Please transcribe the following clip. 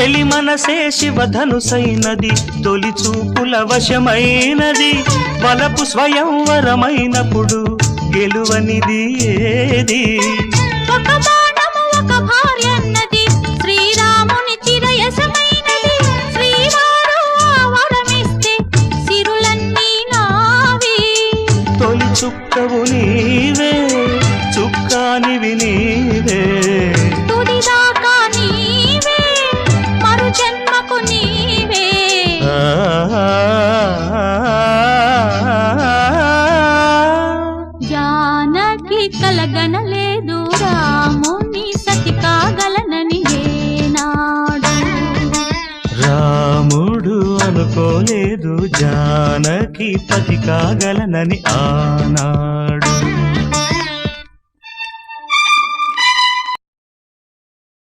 చెలి మనసే శివధనుసైనది తొలి చూపుల వశమైనది వలపు స్వయంవరమైనప్పుడు గెలువనిది ఏది? ఒక బాణము ఒక భార్యన్నది జానకి కలగనలేదు రాముని సతి కాగలనని ఏనాడు. రాముడు అనుకోలేదు జానకి పతి కాగలనని ఆనాడు.